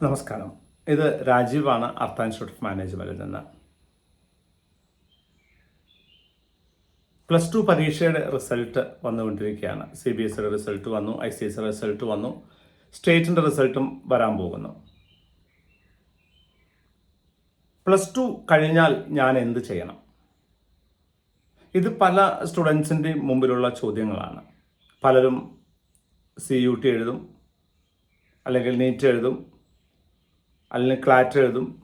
നമസ്കാരം. ഇത് രാജീവാണ് Artha institute of മാനേജ്മെന്റിൽ നിന്ന്. പ്ലസ് ടു പരീക്ഷയുടെ റിസൾട്ട് വന്നുകൊണ്ടിരിക്കുകയാണ്. സി ബി എസ് റിസൾട്ട് വന്നു ഐ സി എസ് റിസൾട്ട് വന്നു സ്റ്റേറ്റിന്റെ റിസൾട്ടും വരാൻ പോകുന്നു. പ്ലസ് ടു കഴിഞ്ഞാൽ ഞാൻ എന്ത് ചെയ്യണം? ഇത് പല സ്റ്റുഡൻസിന്റെ മുമ്പിലുള്ള ചോദ്യങ്ങളാണ്. പലരും സി യു ടി എഴുതും അല്ലെങ്കിൽ നീറ്റ് എഴുതും അല്ലെങ്കിൽ ക്ലാറ്റ് എഴുതും.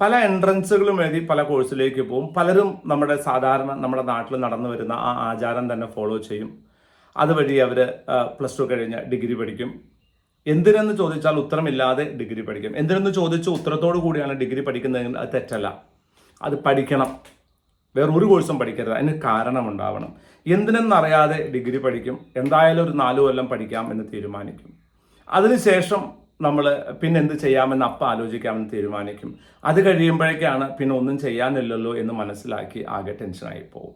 പല എൻട്രൻസുകളും എഴുതി പല കോഴ്സിലേക്ക് പോകും. പലരും നമ്മുടെ സാധാരണ നമ്മുടെ നാട്ടിൽ നടന്നു വരുന്ന ആ ആചാരം തന്നെ ഫോളോ ചെയ്യും. അതുവഴി അവർ പ്ലസ് ടു കഴിഞ്ഞ് ഡിഗ്രി പഠിക്കും. എന്തിനെന്ന് ചോദിച്ചാൽ ഉത്തരമില്ലാതെ ഡിഗ്രി പഠിക്കും. എന്തിനെന്ന് ചോദിച്ച ഉത്തരത്തോടു കൂടിയാണ് ഡിഗ്രി പഠിക്കുന്നതെങ്കിൽ അത് തെറ്റല്ല. അത് പഠിക്കണം. വേറെ ഒരു കോഴ്സും പഠിക്കരുത്. അതിന് കാരണമുണ്ടാവണം എന്തിനെന്നറിയാതെ ഡിഗ്രി പഠിക്കും. എന്തായാലും ഒരു നാലു കൊല്ലം പഠിക്കാം എന്ന് തീരുമാനിക്കും. അതിനുശേഷം നമ്മൾ പിന്നെ എന്ത് ചെയ്യാമെന്ന് അപ്പം ആലോചിക്കാമെന്ന് തീരുമാനിക്കും. അത് കഴിയുമ്പോഴേക്കാണ് പിന്നെ ഒന്നും ചെയ്യാനില്ലല്ലോ എന്ന് മനസ്സിലാക്കി ആകെ ടെൻഷനായി പോകും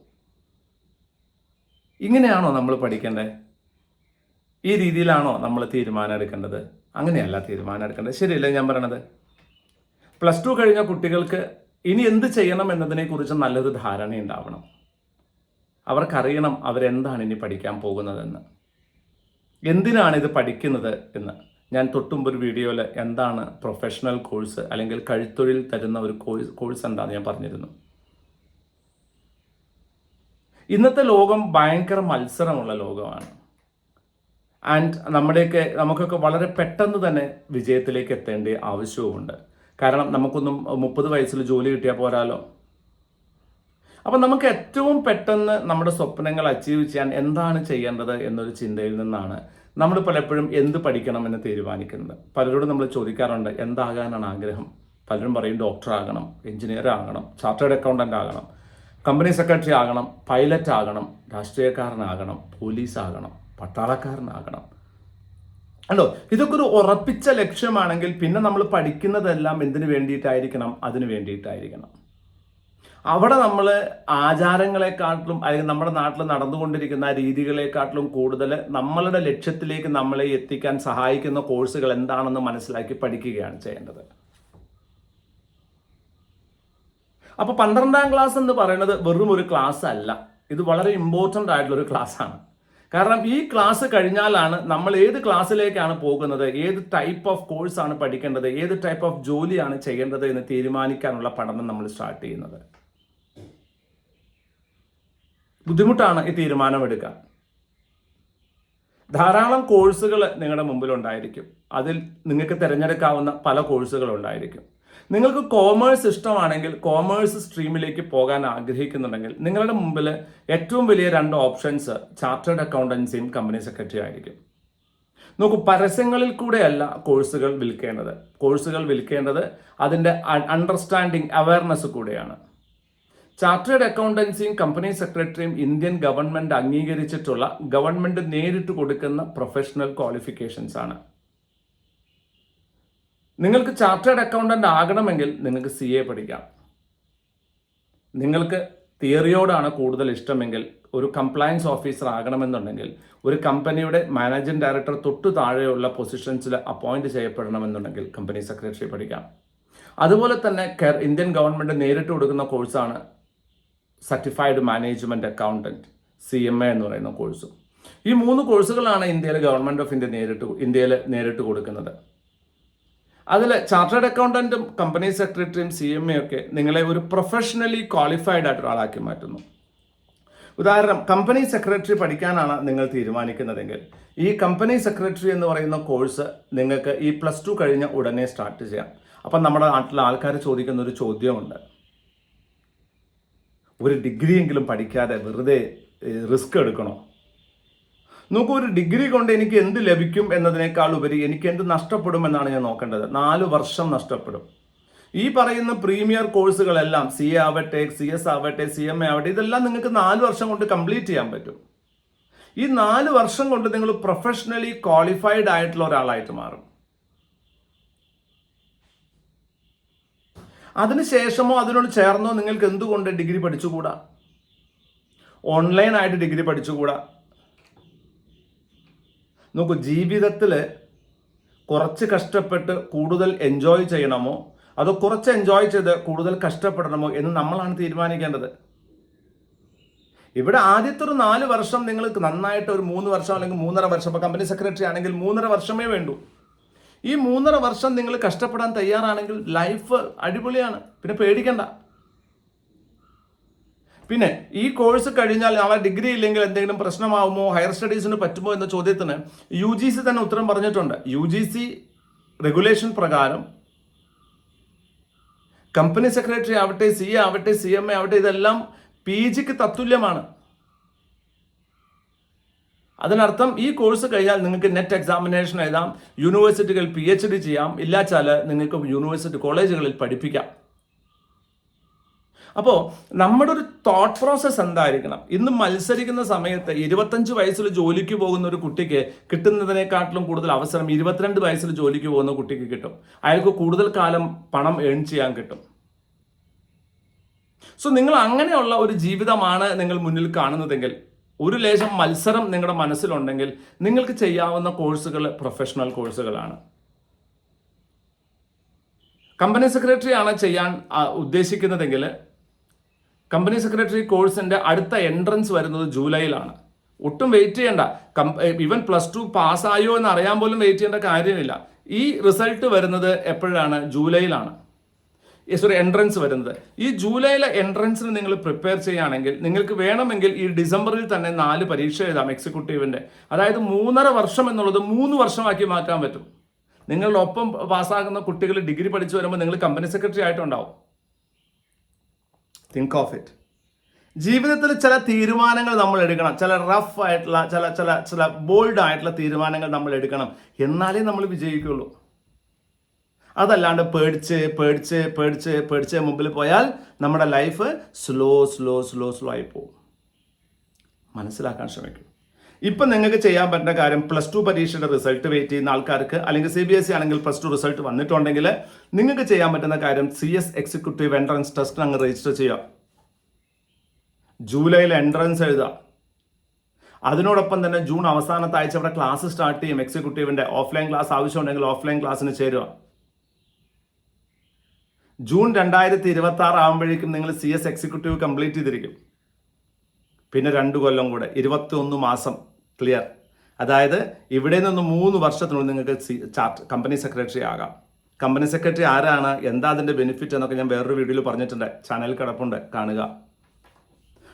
ഇങ്ങനെയാണോ നമ്മൾ പഠിക്കേണ്ടത് ഈ രീതിയിലാണോ നമ്മൾ തീരുമാനം എടുക്കേണ്ടത് അങ്ങനെയല്ല തീരുമാനം എടുക്കേണ്ടത് ശരിയല്ലേ ഞാൻ പറയണത്? പ്ലസ് ടു കഴിഞ്ഞ കുട്ടികൾക്ക് ഇനി എന്ത് ചെയ്യണം എന്നതിനെക്കുറിച്ച് നല്ലൊരു ധാരണ ഉണ്ടാവണം അവർക്കറിയണം അവരെന്താണ് ഇനി പഠിക്കാൻ പോകുന്നതെന്ന്. എന്തിനാണ് ഇത് പഠിക്കുന്നത് എന്ന്. ഞാൻ തൊട്ടുമ്പ് ഒരു വീഡിയോയിൽ എന്താണ് പ്രൊഫഷണൽ കോഴ്സ് അല്ലെങ്കിൽ കഴുത്തൊഴിൽ തരുന്ന ഒരു കോഴ്സ് കോഴ്സ് എന്താണെന്ന് ഞാൻ പറഞ്ഞിരുന്നു. ഇന്നത്തെ ലോകം ഭയങ്കര മത്സരമുള്ള ലോകമാണ്. ആൻഡ് നമ്മുടെയൊക്കെ നമുക്കൊക്കെ വളരെ പെട്ടെന്ന് തന്നെ വിജയത്തിലേക്ക് എത്തേണ്ട ആവശ്യവുമുണ്ട്. കാരണം നമുക്കൊന്നും മുപ്പത് വയസ്സിൽ ജോലി കിട്ടിയാൽ പോരാലോ? അപ്പം നമുക്ക് ഏറ്റവും പെട്ടെന്ന് നമ്മുടെ സ്വപ്നങ്ങൾ അച്ചീവ് ചെയ്യാൻ എന്താണ് ചെയ്യേണ്ടത് എന്നൊരു ചിന്തയിൽ നിന്നാണ് നമ്മൾ പലപ്പോഴും എന്ത് പഠിക്കണമെന്ന് തീരുമാനിക്കുന്നത്. പലരോടും നമ്മൾ ചോദിക്കാറുണ്ട് എന്താകാനാണ് ആഗ്രഹം? പലരും പറയും ഡോക്ടർ ആകണം എഞ്ചിനീയർ ആകണം ചാർട്ടേഡ് അക്കൗണ്ടന്റ് ആകണം കമ്പനി സെക്രട്ടറി ആകണം പൈലറ്റ് ആകണം രാഷ്ട്രീയക്കാരനാകണം പോലീസ് ആകണം പട്ടാളക്കാരനാകണം അല്ലോ ഇതൊക്കെ ഒരു ഉറപ്പിച്ച ലക്ഷ്യമാണെങ്കിൽ പിന്നെ നമ്മൾ പഠിക്കുന്നതെല്ലാം എന്തിനു വേണ്ടിയിട്ടായിരിക്കണം? അതിനു വേണ്ടിയിട്ടായിരിക്കണം. അവിടെ നമ്മൾ ആചാരങ്ങളെക്കാട്ടിലും അല്ലെങ്കിൽ നമ്മുടെ നാട്ടിൽ നടന്നുകൊണ്ടിരിക്കുന്ന രീതികളെക്കാട്ടിലും കൂടുതൽ നമ്മളുടെ ലക്ഷ്യത്തിലേക്ക് നമ്മളെ എത്തിക്കാൻ സഹായിക്കുന്ന കോഴ്സുകൾ എന്താണെന്ന് മനസ്സിലാക്കി പഠിക്കുകയാണ് ചെയ്യേണ്ടത്. അപ്പൊ പന്ത്രണ്ടാം ക്ലാസ് എന്ന് പറയുന്നത് വെറും ഒരു ക്ലാസ് അല്ല. ഇത് വളരെ ഇമ്പോർട്ടന്റ് ആയിട്ടുള്ള ഒരു ക്ലാസ് ആണ്. കാരണം ഈ ക്ലാസ് കഴിഞ്ഞാലാണ് നമ്മൾ ഏത് ക്ലാസ്സിലേക്കാണ് പോകുന്നത് ഏത് ടൈപ്പ് ഓഫ് കോഴ്സാണ് പഠിക്കേണ്ടത് ഏത് ടൈപ്പ് ഓഫ് ജോലിയാണ് ചെയ്യേണ്ടത് എന്ന് തീരുമാനിക്കാനുള്ള പഠനം നമ്മൾ സ്റ്റാർട്ട് ചെയ്യുന്നത്. ബുദ്ധിമുട്ടാണ് ഈ തീരുമാനമെടുക്കാൻ. ധാരാളം കോഴ്സുകൾ നിങ്ങളുടെ മുമ്പിൽ ഉണ്ടായിരിക്കും അതിൽ നിങ്ങൾക്ക് തിരഞ്ഞെടുക്കാവുന്ന പല കോഴ്സുകൾ ഉണ്ടായിരിക്കും. നിങ്ങൾക്ക് കോമേഴ്സ് ഇഷ്ടമാണെങ്കിൽ കോമേഴ്സ് സ്ട്രീമിലേക്ക് പോകാൻ ആഗ്രഹിക്കുന്നുണ്ടെങ്കിൽ നിങ്ങളുടെ മുമ്പിൽ ഏറ്റവും വലിയ രണ്ട് ഓപ്ഷൻസ് ചാർട്ടേഡ് അക്കൗണ്ടൻസിയും കമ്പനി സെക്രട്ടറി ആയിരിക്കും. നോക്കൂ പരസ്യങ്ങളിൽ കൂടെയല്ല കോഴ്സുകൾ വിൽക്കേണ്ടത്. കോഴ്സുകൾ വിൽക്കേണ്ടത് അതിന്റെ അണ്ടർസ്റ്റാൻഡിങ് അവയർനെസ് കൂടെയാണ്. ചാർട്ടേഡ് അക്കൗണ്ടൻസിയും കമ്പനി സെക്രട്ടറിയും ഇന്ത്യൻ ഗവൺമെന്റ് അംഗീകരിച്ചിട്ടുള്ള ഗവൺമെന്റ് നേരിട്ട് കൊടുക്കുന്ന പ്രൊഫഷണൽ ക്വാളിഫിക്കേഷൻസ് ആണ്. നിങ്ങൾക്ക് ചാർട്ടേഡ് അക്കൗണ്ടന്റ് ആകണമെങ്കിൽ നിങ്ങൾക്ക് സി എ പഠിക്കാം. നിങ്ങൾക്ക് തിയറിയോടാണ് കൂടുതൽ ഇഷ്ടമെങ്കിൽ ഒരു കംപ്ലയൻസ് ഓഫീസർ ആകണമെന്നുണ്ടെങ്കിൽ ഒരു കമ്പനിയുടെ മാനേജിംഗ് ഡയറക്ടർ തൊട്ടു താഴെയുള്ള പൊസിഷൻസിൽ അപ്പോയിന്റ് ചെയ്യപ്പെടണമെന്നുണ്ടെങ്കിൽ കമ്പനി സെക്രട്ടറി പഠിക്കാം. അതുപോലെ തന്നെ ഇന്ത്യൻ ഗവൺമെന്റ് നേരിട്ട് കൊടുക്കുന്ന കോഴ്സാണ് certified management accountant C M A എന്ന് പറയുന്ന കോഴ്സും ഈ മൂന്ന് കോഴ്സുകളാണ് ഇന്ത്യയിലെ ഗവൺമെന്റ് ഓഫ് ഇന്ത്യ നേരിട്ട് ഇന്ത്യയിൽ നേരിട്ട് കൊടുക്കുന്നത്. അതിൽ ചാർട്ടേഡ് അക്കൗണ്ടന്റും കമ്പനി സെക്രട്ടറിയും സി എം എ ഒക്കെ നിങ്ങളെ ഒരു പ്രൊഫഷണലി ക്വാളിഫൈഡ് ആയിട്ട് ഒരാളാക്കി മാറ്റുന്നു. ഉദാഹരണം കമ്പനി സെക്രട്ടറി പഠിക്കാനാണ് നിങ്ങൾ തീരുമാനിക്കുന്നതെങ്കിൽ ഈ കമ്പനി സെക്രട്ടറി എന്ന് പറയുന്ന കോഴ്സ് നിങ്ങൾക്ക് ഈ പ്ലസ് ടു കഴിഞ്ഞ ഉടനെ സ്റ്റാർട്ട് ചെയ്യാം. അപ്പം നമ്മുടെ നാട്ടിലെ ആൾക്കാർ ചോദിക്കുന്ന ഒരു ചോദ്യമുണ്ട്. ഒരു ഡിഗ്രിയെങ്കിലും പഠിക്കാതെ വെറുതെ റിസ്ക് എടുക്കണോ? നോക്കൂ ഒരു ഡിഗ്രി കൊണ്ട് എനിക്ക് എന്ത് ലഭിക്കും എന്നതിനേക്കാൾ ഉപരി എനിക്ക് എന്ത് നഷ്ടപ്പെടും എന്നാണ് ഞാൻ നോക്കേണ്ടത്. നാല് വർഷം നഷ്ടപ്പെടും. ഈ പറയുന്ന പ്രീമിയർ കോഴ്സുകളെല്ലാം സി എ ആവട്ടെ സി എസ് ആവട്ടെ സി എം എ ആവട്ടെ ഇതെല്ലാം നിങ്ങൾക്ക് നാല് വർഷം കൊണ്ട് കംപ്ലീറ്റ് ചെയ്യാൻ പറ്റും. ഈ നാല് വർഷം കൊണ്ട് നിങ്ങൾ പ്രൊഫഷണലി ക്വാളിഫൈഡ് ആയിട്ടുള്ള ഒരാളായിട്ട് മാറും. അതിനുശേഷമോ അതിനോട് ചേർന്നോ നിങ്ങൾക്ക് എന്തുകൊണ്ട് ഡിഗ്രി പഠിച്ചുകൂടാ? ഓൺലൈനായിട്ട് ഡിഗ്രി പഠിച്ചുകൂടാ? നോക്കൂ ജീവിതത്തിൽ കുറച്ച് കഷ്ടപ്പെട്ട് കൂടുതൽ എൻജോയ് ചെയ്യണമോ? അതോ കുറച്ച് എൻജോയ് ചെയ്ത് കൂടുതൽ കഷ്ടപ്പെടണമോ എന്ന് നമ്മളാണ് തീരുമാനിക്കേണ്ടത്. ഇവിടെ ആദ്യത്തെ ഒരു നാല് വർഷം നിങ്ങൾക്ക് നന്നായിട്ട് ഒരു മൂന്ന് വർഷം അല്ലെങ്കിൽ മൂന്നര വർഷം ഇപ്പോൾ കമ്പനി സെക്രട്ടറി ആണെങ്കിൽ മൂന്നര വർഷമേ വേണ്ടൂ. ഈ മൂന്നര വർഷം നിങ്ങൾ കഷ്ടപ്പെടാൻ തയ്യാറാണെങ്കിൽ ലൈഫ് അടിപൊളിയാണ്. പിന്നെ പേടിക്കണ്ട. പിന്നെ ഈ കോഴ്സ് കഴിഞ്ഞാൽ അവ ഡിഗ്രി ഇല്ലെങ്കിൽ എന്തെങ്കിലും പ്രശ്നമാവുമോ? ഹയർ സ്റ്റഡീസിന് പറ്റുമോ എന്ന ചോദ്യത്തിന് യു ജി സി തന്നെ ഉത്തരം പറഞ്ഞിട്ടുണ്ട്. യു ജി സി റെഗുലേഷൻ പ്രകാരം കമ്പനി സെക്രട്ടറി ആവട്ടെ സി എ ആവട്ടെ സി എം എ ആവട്ടെ ഇതെല്ലാം പി ജിക്ക് തത്തുല്യമാണ്. അതിനർത്ഥം ഈ കോഴ്സ് കഴിഞ്ഞാൽ നിങ്ങൾക്ക് നെറ്റ് എക്സാമിനേഷൻ എഴുതാം യൂണിവേഴ്സിറ്റികൾ പി എച്ച് ഡി ചെയ്യാം ഇല്ലാച്ചാൽ നിങ്ങൾക്ക് യൂണിവേഴ്സിറ്റി കോളേജുകളിൽ പഠിപ്പിക്കാം. അപ്പോൾ നമ്മുടെ ഒരു തോട്ട് പ്രോസസ്സ് എന്തായിരിക്കണം? ഇന്ന് മത്സരിക്കുന്ന സമയത്ത് ഇരുപത്തഞ്ച് വയസ്സിൽ ജോലിക്ക് പോകുന്ന ഒരു കുട്ടിക്ക് കിട്ടുന്നതിനെക്കാട്ടിലും കൂടുതൽ അവസരം ഇരുപത്തിരണ്ട് വയസ്സിൽ ജോലിക്ക് പോകുന്ന കുട്ടിക്ക് കിട്ടും. അയാൾക്ക് കൂടുതൽ കാലം പണം ഏൺ ചെയ്യാൻ കിട്ടും. സോ നിങ്ങൾ അങ്ങനെയുള്ള ഒരു ജീവിതമാണ് നിങ്ങൾ മുന്നിൽ കാണുന്നതെങ്കിൽ ഒരു ലേശം മത്സരം നിങ്ങളുടെ മനസ്സിലുണ്ടെങ്കിൽ നിങ്ങൾക്ക് ചെയ്യാവുന്ന കോഴ്സുകൾ പ്രൊഫഷണൽ കോഴ്സുകളാണ്. കമ്പനി സെക്രട്ടറി ആണ് ചെയ്യാൻ ഉദ്ദേശിക്കുന്നതെങ്കിൽ കമ്പനി സെക്രട്ടറി കോഴ്സിന്റെ അടുത്ത എൻട്രൻസ് വരുന്നത് ജൂലൈയിലാണ്. ഒട്ടും വെയിറ്റ് ചെയ്യണ്ട. ഇവൻ പ്ലസ് ടു പാസ്സായോ എന്ന് അറിയാൻ പോലും വെയിറ്റ് ചെയ്യേണ്ട കാര്യമില്ല. ഈ റിസൾട്ട് വരുന്നത് എപ്പോഴാണ്? ജൂലൈയിലാണ്. സോറി എൻട്രൻസ് വരുന്നത്. ഈ ജൂലൈയിലെ എൻട്രൻസിന് നിങ്ങൾ പ്രിപ്പയർ ചെയ്യുകയാണെങ്കിൽ നിങ്ങൾക്ക് വേണമെങ്കിൽ ഈ ഡിസംബറിൽ തന്നെ നാല് പരീക്ഷ എഴുതാം എക്സിക്യൂട്ടീവിന്റെ അതായത് മൂന്നര വർഷം എന്നുള്ളത് മൂന്ന് വർഷമാക്കി മാറ്റാൻ പറ്റും. നിങ്ങളുടെ ഒപ്പം പാസ്സാകുന്ന കുട്ടികൾ ഡിഗ്രി പഠിച്ചു വരുമ്പോൾ നിങ്ങൾ കമ്പനി സെക്രട്ടറി ആയിട്ടുണ്ടാവും. തിങ്ക് ഓഫ് ഇറ്റ് ജീവിതത്തിൽ ചില തീരുമാനങ്ങൾ നമ്മൾ എടുക്കണം. ചില റഫ് ആയിട്ടുള്ള ചില ചില ചില ബോൾഡ് ആയിട്ടുള്ള തീരുമാനങ്ങൾ നമ്മൾ എടുക്കണം. എന്നാലേ നമ്മൾ വിജയിക്കുള്ളൂ. അതല്ലാണ്ട് പേടിച്ച് പേടിച്ച് പേടിച്ച് പേടിച്ച് മുമ്പിൽ പോയാൽ നമ്മുടെ life slow slow slow slow ആയി പോകും. മനസ്സിലാക്കാൻ ശ്രമിക്കും. ഇപ്പം നിങ്ങൾക്ക് ചെയ്യാൻ പറ്റുന്ന കാര്യം പ്ലസ് ടു പരീക്ഷയുടെ റിസൾട്ട് വെയിറ്റ് ചെയ്യുന്ന ആൾക്കാർക്ക് അല്ലെങ്കിൽ സി ബി എസ് സി ആണെങ്കിൽ പ്ലസ് ടു റിസൾട്ട് വന്നിട്ടുണ്ടെങ്കിൽ നിങ്ങൾക്ക് ചെയ്യാൻ പറ്റുന്ന കാര്യം C S executive entrance test അങ്ങ് രജിസ്റ്റർ ചെയ്യുക. ജൂലൈയിൽ എൻട്രൻസ് എഴുതുക. അതിനോടൊപ്പം തന്നെ ജൂൺ അവസാനത്തെ ആഴ്ച ഇവിടെ ക്ലാസ് സ്റ്റാർട്ട് ചെയ്യും എക്സിക്യൂട്ടീവിന്റെ ഓഫ്ലൈൻ ക്ലാസ് ആവശ്യമുണ്ടെങ്കിൽ ഓഫ്ലൈൻ ക്ലാസ്സിന് ചേരുക. ജൂൺ രണ്ടായിരത്തി ഇരുപത്തി ആറ് ആകുമ്പോഴേക്കും നിങ്ങൾ സി എസ് എക്സിക്യൂട്ടീവ് കംപ്ലീറ്റ് ചെയ്തിരിക്കും. പിന്നെ രണ്ട് കൊല്ലം കൂടെ ഇരുപത്തി ഒന്ന് മാസം ക്ലിയർ അതായത് ഇവിടെ നിന്ന് മൂന്ന് വർഷത്തിനുള്ളിൽ നിങ്ങൾക്ക് ചാർട്ട് കമ്പനി സെക്രട്ടറി ആകാം. കമ്പനി സെക്രട്ടറി ആരാണ് എന്താ അതിന്റെ ബെനിഫിറ്റ് എന്നൊക്കെ ഞാൻ വേറൊരു വീഡിയോയിൽ പറഞ്ഞിട്ടുണ്ട്. ചാനൽ കിടപ്പുണ്ട് കാണുക.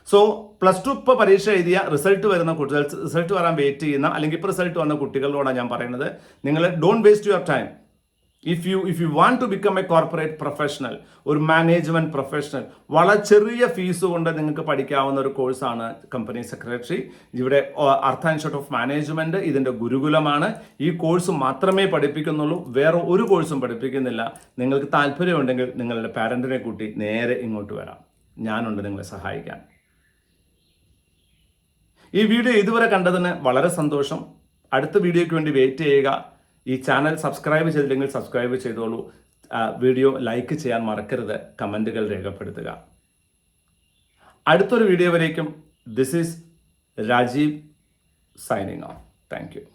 സോ പ്ലസ് ടു ഇപ്പോൾ പരീക്ഷ എഴുതിയ റിസൾട്ട് വരുന്ന കുട്ടികൾ റിസൾട്ട് വരാൻ വെയിറ്റ് ചെയ്യുന്ന അല്ലെങ്കിൽ ഇപ്പോൾ റിസൾട്ട് വന്ന കുട്ടികളോടാണ് ഞാൻ പറയുന്നത്. നിങ്ങൾ don't waste your time if you if you want to become a corporate professional ഒരു മാനേജ്മെന്റ് പ്രൊഫഷണൽ വളരെ ചെറിയ ഫീസ് കൊണ്ട് നിങ്ങൾക്ക് പഠിക്കാവുന്ന ഒരു കോഴ്സാണ് കമ്പനി സെക്രട്ടറി ഇവിടെ അർത്ഥ ഇൻസ്റ്റിറ്റ്യൂട്ട് ഓഫ് മാനേജ്മെന്റ് ഇതിന്റെ ഗുരുകുലമാണ്. ഈ കോഴ്സ് മാത്രമേ പഠിപ്പിക്കുന്നുള്ളൂ. വേറെ ഒരു കോഴ്സും പഠിപ്പിക്കുന്നില്ല. നിങ്ങൾക്ക് താല്പര്യമുണ്ടെങ്കിൽ നിങ്ങളുടെ പാരന്റിനെ കൂട്ടി നേരെ ഇങ്ങോട്ട് വരാം. ഞാനുണ്ട് നിങ്ങളെ സഹായിക്കാൻ. ഈ വീഡിയോ ഇതുവരെ കണ്ടതിന് വളരെ സന്തോഷം. അടുത്ത വീഡിയോയ്ക്ക് വേണ്ടി വെയിറ്റ് ചെയ്യുക. ഈ ചാനൽ സബ്സ്ക്രൈബ് ചെയ്തില്ലെങ്കിൽ സബ്സ്ക്രൈബ് ചെയ്തോളൂ. വീഡിയോ ലൈക്ക് ചെയ്യാൻ മറക്കരുത്. കമന്റുകൾ രേഖപ്പെടുത്തുക. അടുത്തൊരു വീഡിയോ വരേക്കും this is Rajeev signing off thank you